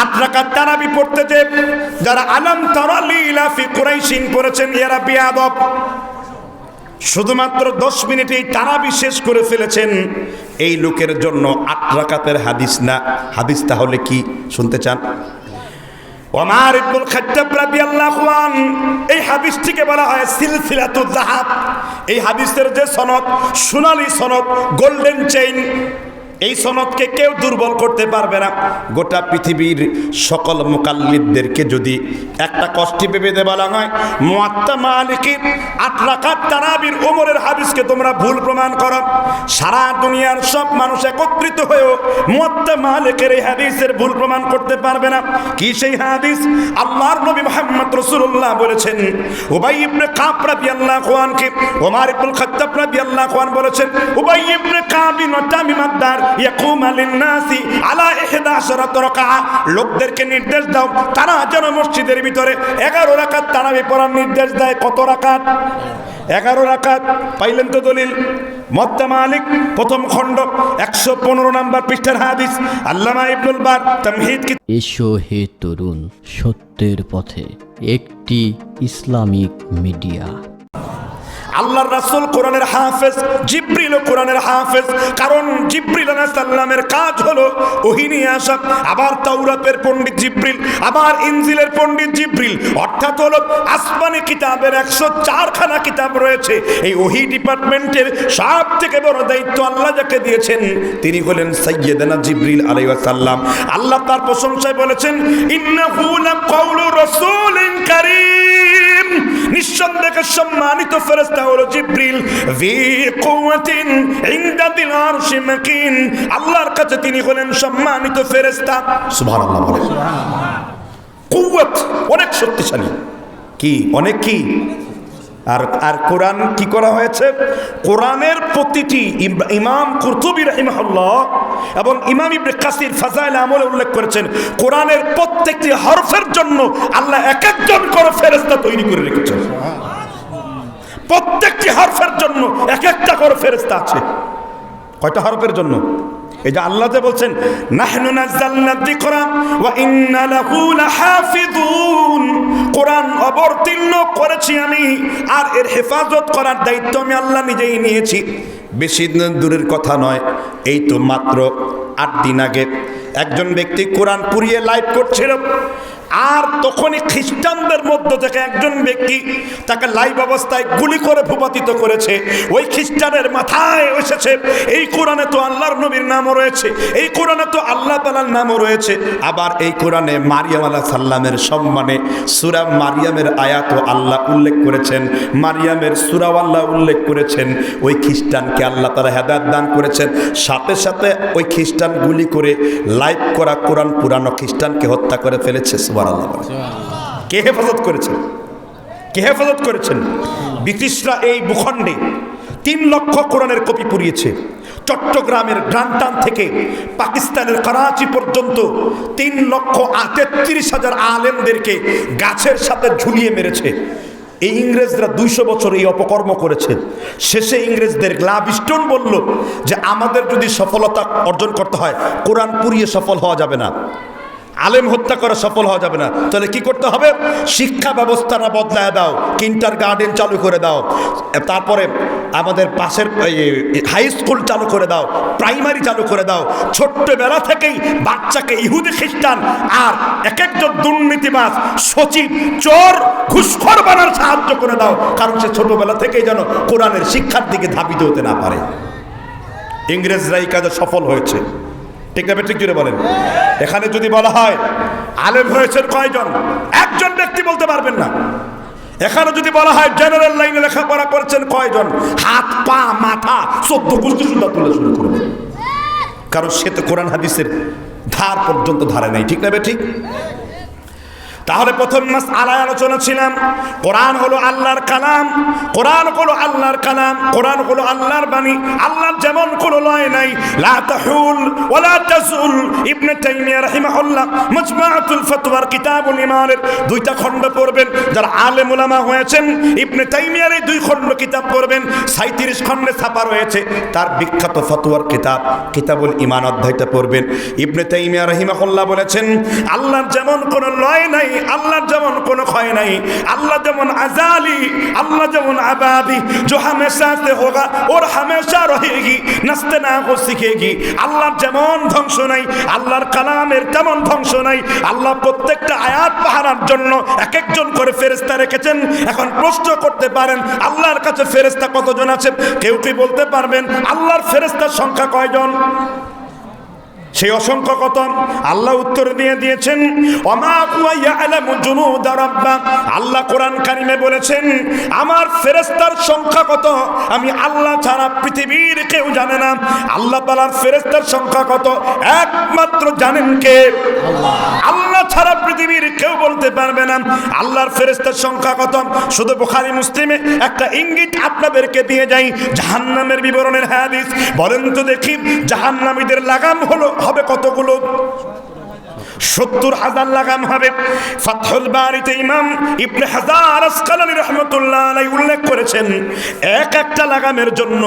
আট রাকাত তারাবি পড়তে যে যারা আলম তারালি ইলাফি কুরাইশিন পড়েছেন এরা বিয়াদব শুধুমাত্র দশ মিনিটেই তারাবি শেষ করে ফেলেছেন। এই লোকের জন্য আট রাকাতের হাদিস না, হাদিস তাহলে কি? শুনতে চান? ওমার ইবনুল খাত্তাব রাদিয়াল্লাহু আন, এই হাদিসটিকে বলা হয় সিলসিলাতুল যাহাব এই হাদিসের যে সনদ, সোনালী সনদ, গোল্ডেন চেইন এই সনদকে কেউ দুর্বল করতে পারবে না। গোটা পৃথিবীর সকল মুকাল্লিদদেরকে যদি একটা কষ্টি ভেবে বলা হয়, মুয়াত্তা মালিকের রাকাত তারাবির ওমরের হাদিসকে তোমরা ভুল প্রমাণ করো। সারা দুনিয়ার সব মানুষ একত্রিত হয়েও মুয়াত্তা মালিকের এই হাদিসের ভুল প্রমাণ করতে পারবে না। কি সেই হাদিস? আল্লাহর নবী মুহাম্মদ রাসূলুল্লাহ বলেছেন, উবাই ইবনে কাব রাদিয়াল্লাহু আনকে ওমর ইবনুল খাত্তাব রাদিয়াল্লাহু আন বলেছেন, উবাই ইবনে কাব বিন তামিমাদ দার আলা 11 রাকাআ লোকদেরকে নির্দেশ দাও, তারা যেন মসজিদের ভিতরে 11 রাকাত তারাবি পড়ার নির্দেশ দেয়। কত পাইলেন তো দলিল। মত্তা মালিক, প্রথম খণ্ড, একশো পনেরো নাম্বার পৃষ্ঠার হাদিস। আল্লামা ইবনুল বার, তামহিদ এসো হে তরুণ, সত্যের পথে একটি ইসলামিক মিডিয়া। আল্লাহর রাসূল কোরআনের হাফেজ, জিব্রিল কোরআনের হাফেজ। কারণ জিব্রিল আলাইহিস সালামের কাজ হলো ওহী নিয়ে আসা, আবার তাওরাতের পণ্ডিত জিব্রিল, আবার ইনজিলের পণ্ডিত জিব্রিল। অর্থাৎ হলো আসমানি কিতাবের একশো চারখানা কিতাব রয়েছে। এই ওহি ডিপার্টমেন্টের সব থেকে বড় দায়িত্ব আল্লাহ যাকে দিয়েছেন, তিনি হলেন সাইয়্যিদানা জিব্রিল আলাইহিস সালাম আল্লাহ তার প্রশংসায় বলেছেন, ইন্নাহু লাকাউলু রাসূলিন কারীম। সম্মানিত ফেরেশতা হলো জিব্রিল। ফি কুওয়াতিন ইনদা দিল আরশি মাকিন। আল্লাহর কাছে তিনি হলেন সম্মানিত ফেরেশতা। সুবহানাল্লাহ বলেন। কুওয়াত অনেক শক্তিশালী। কি? অনেক কি? আর আর কোরআন কি করা হয়েছে? কোরআনের প্রতিটি ইমাম কুরতুবী রাহিমাহুল্লাহ এবং ইমাম ইবনে কাসির ফাজাইল আমলে উল্লেখ করেছেন, কোরআনের প্রত্যেকটি হরফের জন্য আল্লাহ এক একজন করে ফেরেশতা তৈরি করে রেখেছেন। প্রত্যেকটি হরফের জন্য এক একটা করে ফেরেশতা আছে। কয়টা হরফের জন্য? এই যে আল্লাহ যে বলছেন, নাহনু নাযালনা যিকরা ওয়া ইন্না লাহু লাহাফিযুন। কোরআন অবতীর্ণ করেছি আমি, আর এর হেফাজত করার দায়িত্ব আমি আল্লাহ নিজেই নিয়েছি। বেশি দূরের কথা নয়, এই তো মাত্র আট দিন আগে একজন ব্যক্তি কোরআন পুড়িয়ে লাইভ করছিল। আর তখনই খ্রিস্টানদের মধ্য থেকে একজন ব্যক্তি তাকে লাইভ অবস্থায় গুলি করে ভূপাতিত করেছে। ওই খ্রিস্টানের মাথায় এসেছে, এই কোরআনে তো আল্লাহর নবীর নামও রয়েছে, এই কোরআনে তো আল্লাহ তালার নামও রয়েছে। আবার এই কোরআনে মারিয়াম আলাহ সাল্লামের সম্মানে সুরা মারিয়ামের আয়াত আল্লাহ উল্লেখ করেছেন, মারিয়ামের সুরাও আল্লাহ উল্লেখ করেছেন। ওই খ্রিস্টানকে আল্লাহ তারা হেদায়ত দান করেছেন। সাথে সাথে ওই খ্রিস্টান গুলি করে লাইভ করা কোরআন পুরানো খ্রিস্টানকে হত্যা করে ফেলেছে সুবার আল্লাহ কে হেফাজত করেছেন? কে হেফাজত করেছেন? ব্রিটিশরা এই ভূখণ্ডে তিন লক্ষ কোরআনের কপি পুড়িয়েছে। চট্টগ্রামের গ্রান্টান থেকে পাকিস্তানের করাচি পর্যন্ত তিন লক্ষ তেত্রিশ হাজার আলেমদেরকে গাছের সাথে ঝুলিয়ে মেরেছে। এই ইংরেজরা দুইশো বছর এই অপকর্ম করেছে। শেষে ইংরেজদের গ্লাভ স্টোন বলল যে আমাদের যদি সফলতা অর্জন করতে হয়, কোরআন পুড়িয়ে সফল হওয়া যাবে না। আলেম হত্যা করা সফল হওয়া যাবে না। তাহলে কি করতে হবে? শিক্ষা ব্যবস্থাটা বদলায় দাও কিন্টার গার্ডেন চালু করে দাও। তারপরে আমাদের পাশের হাই স্কুল চালু করে দাও প্রাইমারি চালু করে দাও। ছোট্টবেলা থেকেই বাচ্চাকে ইহুদি খ্রিস্টান আর এক একজন দুর্নীতিবাস সচিব, চোর, ঘুষখোর বানার সাহায্য করে দাও। কারণ সে ছোটবেলা থেকেই যেন কোরআনের শিক্ষার দিকে ধাবিত হতে না পারে। ইংরেজরা এই কাজে সফল হয়েছে। ঠিক না ঠিক জুড়ে বলেন। এখানে যদি বলা হয়, আলেম হয়েছেন কয়জন? একজন ব্যক্তি বলতে পারবেন না। এখানে যদি বলা হয় জেনারেল লাইনে লেখাপড়া করেছেন কয়জন? হাত, পা, মাথা, চোদ্দ গোষ্ঠী সুন্দর তুলে শুরু করবে। কারণ সে তো কোরআন হাদিসের ধার পর্যন্ত ধারে নাই, ঠিক না ঠিক তাহলে প্রথম মাস আলায় আলোচনা ছিলাম। কোরআন হলো আল্লাহর কালাম, কোরআন হলো আল্লাহর কালাম, কোরআন হলো আল্লাহর বাণী। আল্লাহর যেমন কোনো লয় নাই। লা তাহুল ওয়ালা তাজুল। ইবনে তাইমিয়া রাহিমাহুল্লাহ মাজমাআতুল ফাতওয়ার কিতাবুল ইমানের দুইটা খণ্ড পড়বেন। যারা আলেম উলামা হয়েছেন, ইবনে তাইমিয়ার এই দুই খণ্ড কিতাব পড়বেন। 37 খণ্ডে ছাপা রয়েছে। তার বিখ্যাত ফতোয়ার কিতাব, কিতাবুল ইমান অধ্যায়টা পড়বেন। ইবনে তাইমিয়া রাহিমাহুল্লাহ বলেছেন, আল্লাহর যেমন কোনো লয় নাই আল্লাহর যেমন কোনো ক্ষয় নাই আল্লাহ যেমন আজালি আল্লাহ যেমন আবাদি जो हमेशा से होगा और हमेशा रहेगी নাচতে না হো শিখেগি আল্লাহর যেমন ধ্বংস নাই আল্লাহর কালামের তেমন ধ্বংস নাই আল্লাহ প্রত্যেকটা আয়াত পাহারার জন্য এক একজন করে ফেরেস্তা রেখেছেন এখন প্রশ্ন করতে পারেন আল্লাহর কাছে ফেরেস্তা কতজন আছে কেউ কি বলতে পারবেন আল্লাহর ফেরেস্তার সংখ্যা কয়জন সেই অসংখ্য কত আল্লাহ উত্তর দিয়ে দিয়েছেন আল্লাহ কোরআন কারিমে বলেছেন আমার ফেরেস্তার সংখ্যা কত? আমি আল্লাহ ছাড়া পৃথিবীর কেউ জানে না। আল্লাহ তাআলার ফেরেশতার সংখ্যা কত? একমাত্র জানেন কে? আল্লাহ ছাড়া পৃথিবীর কেউ বলতে পারবে না। আল্লাহর ফেরেশতার সংখ্যা কত? শুধু বোখারি মুসলিমে একটা ইঙ্গিত আপনাদেরকে দিয়ে যাই জাহান্নামের বিবরণের হাদিস। বলেন তো দেখি জাহান্নামীদের লাগাম হলো হবে কতগুলো? সত্তর হাজার লাগাম হবে। ফাতহুল বাড়িতে ইমাম ইবনে হাজার আসকালানি রহমতুল্লাহ আলাই উল্লেখ করেছেন, এক একটা লাগামের জন্য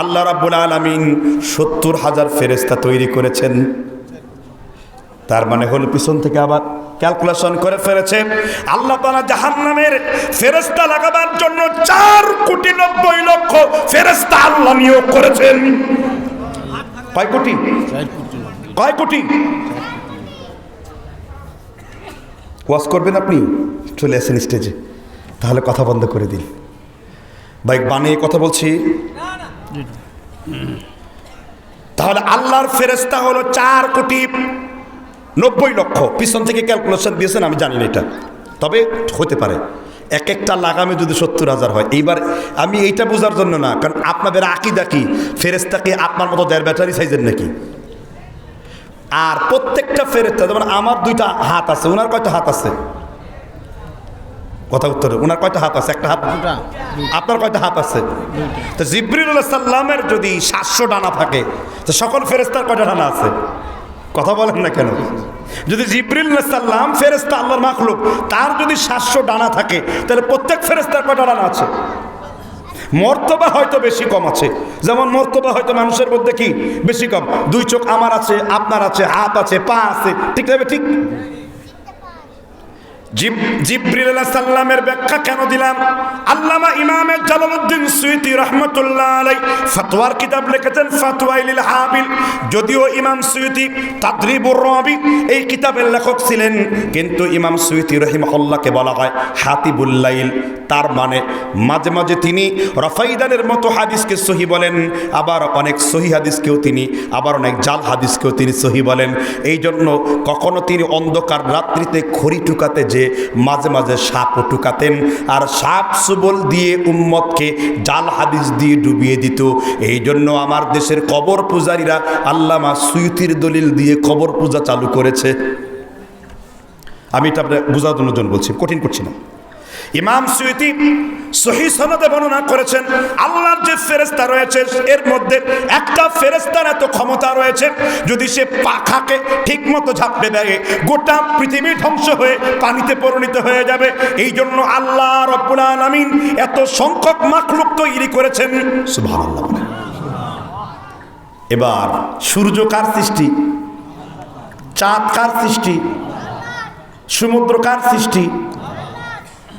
আল্লাহ রাব্বুল আলামিন সত্তর হাজার ফেরেস্তা তৈরি করেছেন। তার মানে হল পিছন থেকে আবার ক্যালকুলেশন করে ফেলেছে। আল্লাহ তালা জাহান্নামের ফেরেস্তা লাগাবার জন্য চার কোটি নব্বই লক্ষ ফেরেস্তা আল্লাহ নিয়োগ করেছেন। কয় কোটি? কয় কোটি ওয়াজ করবেন আপনি? চলে আসেন স্টেজে। তাহলে কথা বন্ধ করে দিন। বাইক বানিয়ে কথা বলছি। তাহলে আল্লাহর ফেরেস্তা হলো চার কোটি নব্বই লক্ষ। পিছন থেকে ক্যালকুলেশন দিয়েছেন, আমি জানি না এটা। তবে হতে পারে। এক একটা লাগামে যদি সত্তর হাজার হয়। এইবার আমি এইটা বোঝার জন্য না, কারণ আপনাদের আকিদা কি? ফেরেস্তাকে আপনার মতো দেড় ব্যাটারি সাইজের নাকি? আর প্রত্যেকটা ফেরেস্তা যেমন আমার দুইটা হাত আছে ওনার কয়টা হাত আছে? কথা উত্তরে ওনার কয়টা হাত আছে? একটা হাত আপনার কয়টা হাত আছে? তো জিব্রিল সাল্লামের যদি সাতশো ডানা থাকে তো সকল ফেরেস্তার কয়টা ডানা আছে? কথা বলেন না কেন? যদি জিব্রিল সাল্লাম ফেরেস্তা আল্লাহর মাখলুক তার যদি সাতশো ডানা থাকে তাহলে প্রত্যেক ফেরেস্তার কয়টা ডানা আছে? মর্তবা হয়তো বেশি কম আছে। যেমন মর্তবা হয়তো মানুষের মধ্যে কি? বেশি কম। দুই চোখ আমার আছে, আপনার আছে, হাত আছে, পা আছে। ঠিক ঠিক? ব্যাখ্যা কেন দিলাম? আল্লামা ফতোয়ার কিতাব লিখেছেন যদিও ইমাম রবি এই কিতাবের লেখক ছিলেন, কিন্তু ইমাম বলা হয় হাতিবুল্লাইল তার মানে মাঝে মাঝে তিনি রফাইদানের মতো হাদিসকে সহি বলেন, আবার অনেক সহি হাদিসকেও তিনি, আবার অনেক জাল হাদিসকেও তিনি সহি বলেন। এই জন্য কখনো তিনি অন্ধকার রাত্রিতে খড়ি টুকাতে যে মাঝে মাঝে সাপও টুকাতেন আর সাপ সুবল দিয়ে উম্মতকে জাল হাদিস দিয়ে ডুবিয়ে দিত। এই জন্য আমার দেশের কবর পূজারীরা আল্লামা সুইতির দলিল দিয়ে কবর পূজা চালু করেছে। আমি এটা আপনার বোঝার জন্য বলছি, কঠিন করছি না। ইমাম সুইতি সহি সনদে বর্ণনা করেছেন, আল্লাহর যে ফেরেস্তা রয়েছে, এর মধ্যে একটা ফেরেস্তার এত ক্ষমতা রয়েছে, যদি সে পাখাকে ঠিক মতো ঝাপড়ে দেয়, গোটা পৃথিবী ধ্বংস হয়ে পানিতে পরিণত হয়ে যাবে। এই জন্য আল্লাহ রব্বুল আলামিন এত সংখ্যক মাখলুক তৈরি করেছেন। এবার সূর্য কার সৃষ্টি? চাঁদ কার সৃষ্টি? সমুদ্র কার সৃষ্টি?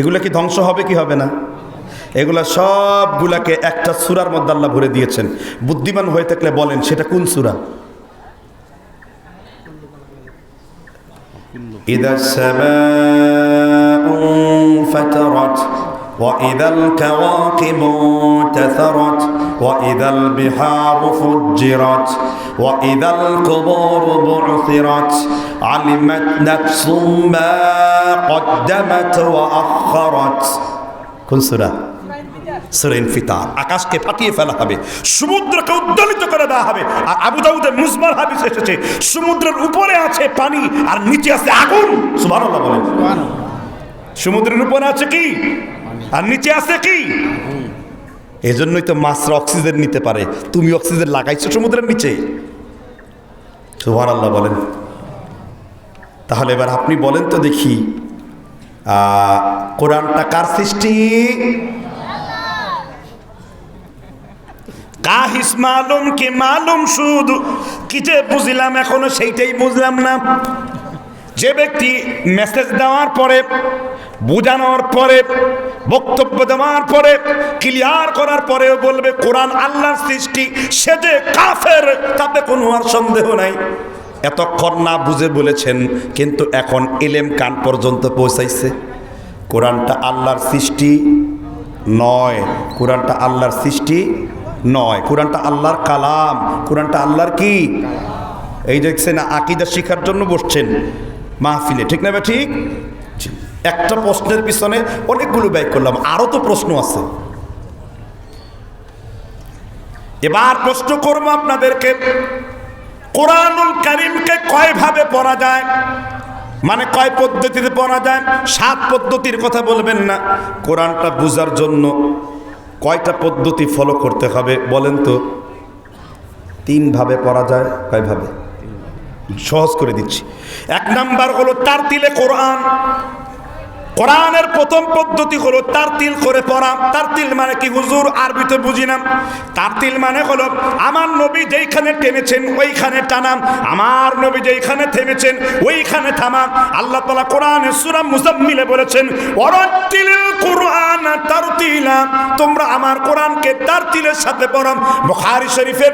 এগুলো কি ধ্বংস হবে কি হবে না এগুলা সবগুলাকে একটা সুরার মধ্যে আল্লাহ ভরে দিয়েছেন বুদ্ধিমান হয়ে থাকলে বলেন সেটা কোন সুরা إذا السماء انفطرت وإذا الكواكب انتثرت وإذا البحار فجرت وإذا القبور بعثرت علمت نفس ما কদ্দামাত ওয়া আকাশকে ফাটিয়ে ফেলা হবে, সমুদ্রকে উদ্দলিত করে দেওয়া হবে, আর আবু দাউদের হাবিস এসেছে, সমুদ্রের উপরে আছে পানি আর নিচে আছে আগুন। সমুদ্রের উপরে আছে কি? আর নিচে আছে কি? তো মাছরা অক্সিজেন নিতে পারে। তুমি অক্সিজেন লাগাইছো সমুদ্রের নিচে। সুবহানাল্লাহ বলেন। তাহলে এবার আপনি বলেন তো দেখি কোরআনটা কার সৃষ্টি? কাহিস মালুম কি মালুম শুধু? কি যে বুঝলাম এখনও সেইটাই বুঝলাম না। যে ব্যক্তি মেসেজ দেওয়ার পরে, বোঝানোর পরে, বক্তব্য দেওয়ার পরে ক্লিয়ার করার পরেও বলবে, কোরআন আল্লাহর সৃষ্টি, সে যে কাফের, তাতে কোনো আর সন্দেহ নাই। এতক্ষণ না বুঝে বলেছেন, কিন্তু এখন এলেম কান পর্যন্ত পৌঁছাইছে। কোরআনটা আল্লাহর সৃষ্টি নয়। কোরআনটা আল্লাহর সৃষ্টি নয়। কোরআনটা আল্লাহর কালাম। কোরআনটা আল্লাহর কি? এই দেখছেন, আকিদা শিখার জন্য বসছেন মাহফিলে। ঠিক না ঠিক। একটা প্রশ্নের পিছনে অনেকগুলো ব্যয় করলাম। আরও তো প্রশ্ন আছে। এবার প্রশ্ন করব আপনাদেরকে। কোরআনুল করিমকে কয়ভাবে পড়া যায়? মানে কয় পদ্ধতিতে পড়া যায়? সাত পদ্ধতির কথা বলবেন না। কোরআনটা বোঝার জন্য কয়টা পদ্ধতি ফলো করতে হবে বলেন তো? তিনভাবে পড়া যায়, কয়ভাবে? সহজ করে দিচ্ছি। এক নাম্বার হলো তার তিলে কোরআন। কোরআনের প্রথম পদ্ধতি হলো তারতিল করে পড়া। তারতিল মানে কি হুজুর? আরবিতে বুঝি না। তারতিল মানে হলো, আমার নবী যেইখানে টেনেছেন, ওইখানে টানাম আমার নবী যেইখানে থেমেছেন, ওইখানে থামাম আল্লাহ তালা কোরআনে সুরা মুজাম্মিলে বলেছেন অরতিল কোরআন তারতিলা। তোমরা আমার কোরআনকে তারতিলের সাথে পড়াম বুখারী শরীফের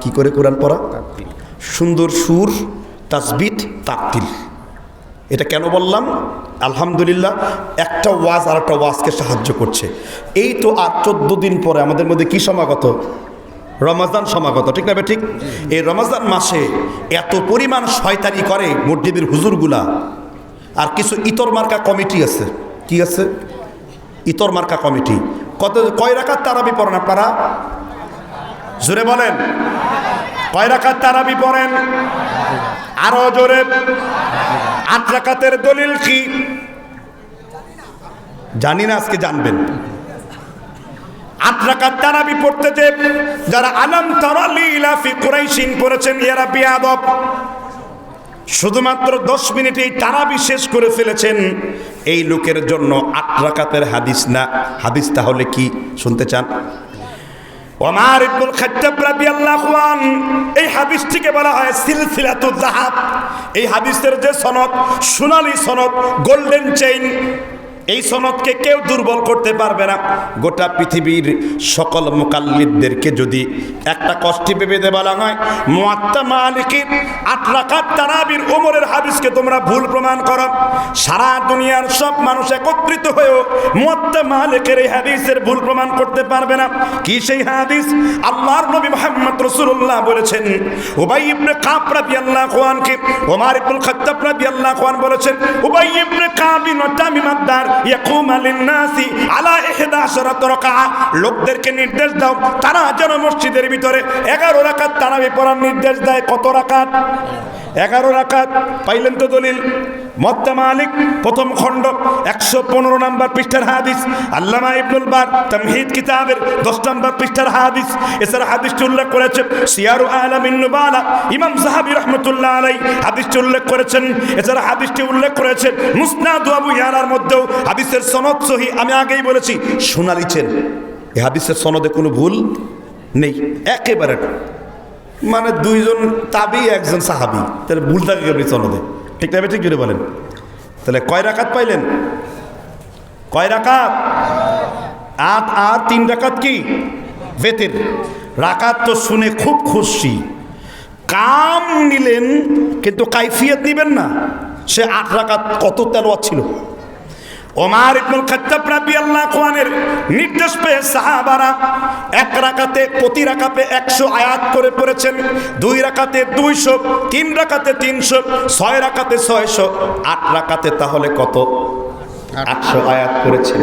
কি করে কোরআন পড়া? সুন্দর সুর তাসবিত তাকতিল এটা কেন বললাম? আলহামদুলিল্লাহ, একটা ওয়াজ আর একটা ওয়াজকে সাহায্য করছে। এই তো আর চোদ্দ দিন পরে আমাদের মধ্যে কি সমাগত? রমাজান সমাগত, ঠিক না ঠিক? এই রমাজান মাসে এত পরিমাণ শয়তানি করে মসজিদের হুজুরগুলা। আর কিছু ইতর মার্কা কমিটি আছে। কি আছে? ইতর মার্কা কমিটি। কত কয় রাখার তারাবি পড়েন আপনারা? জোরে বলেন। রাখার তারাবি পড়েন? আরও জোরে। আট দলিল কি? জানি না, আজকে জানবেন। আট তারাবি পড়তে যে যারা আলম তারালি ইলাফি কুরাইশিন পড়েছেন, এরা বিয়াদব। শুধুমাত্র দশ মিনিটেই তারাবি শেষ করে ফেলেছেন। এই লোকের জন্য আট রাকাতের হাদিস না। হাদিস তাহলে কি? শুনতে চান? ওমার ইবনুল খাত্তাব রাদিয়াল্লাহু আন, এই হাদিসটিকে বলা হয় সিলসিলাতুল যাহাব। এই হাদিসের যে সনদ, সোনালী সনদ, গোল্ডেন চেইন এই সনদকে কেউ দুর্বল করতে পারবে না। গোটা পৃথিবীর সকল মোকাল্লিদদেরকে যদি একটা কষ্টি ভেবে বলা হয়, মুয়াত্তা মালিকের আট রাকাত তারাবির ওমরের হাদিসকে তোমরা ভুল প্রমাণ করো। সারা দুনিয়ার সব মানুষ একত্রিত হয়েও মুয়াত্তা মালিকের এই হাদিসের ভুল প্রমাণ করতে পারবে না। কি সেই হাদিস? আল্লাহর নবী মুহাম্মদ রাসূলুল্লাহ বলেছেন, উবাই ইবনে কাব রাদিয়াল্লাহু আনকে ওমর ইবনুল খাত্তাব রাদিয়াল্লাহু আন বলেছেন, উবাই ইবনে কাব বিন তামিম আদ-দার লিন-নাসি আলা 11 রাকাআ লোকদেরকে নির্দেশ দাও, তারা যেন মসজিদের ভিতরে 11 রাকাত তারা পড়ার নির্দেশ দেয়। কত রাকাত? এগারো রাকাত, পাইলেন তো দলিল। মত্তা মালিক, প্রথম খণ্ড, একশো পনেরো নম্বর পৃষ্ঠার হাদিস। আল্লামা ইবনুল বার তামহিদ কিতাবের দশ নম্বর পৃষ্ঠার হাদিস। এছাড়া হাদিসটি উল্লেখ করেছে সিয়ারু আলামিন নুবালা, ইমাম সাহাবি রহমতুল্লাহ আলাই হাদিসটি উল্লেখ করেছেন, এছাড়া হাদিসটি উল্লেখ করেছে মুসনাদ আবু ইয়ালার মধ্যেও। হাদিসের সনদ সহি, আমি আগেই বলেছি শোনালিছেন এই হাদিসের সনদে কোনো ভুল নেই, একেবারে। মানে দুইজন তাবি, একজন সাহাবি। তাহলে ভুল থাকে কেমনি সনদে ঠিক না ঠিক জুড়ে বলেন। তাহলে কয় রাকাত পাইলেন? কয় রাকাত? আট আর তিন রাকাত কি? বেতের। রাকাত তো শুনে খুব খুশি। কাম নিলেন, কিন্তু কাইফিয়ত নিবেন না। সে আট রাকাত কত তেলোয়াত ছিল? ওমার ইবনুল খাত্তাব রাদিয়াল্লাহু খোয়ানের নির্দেশ পেয়ে সাহাবারা এক রাকাতে, প্রতি রাকাতে একশো আয়াত করে পড়েছেন। দুই রাকাতে দুইশো, তিন রাকাতে তিনশো, ছয় রাকাতে ছয়শো, আট রাকাতে তাহলে কত? আটশো আয়াত করেছেন।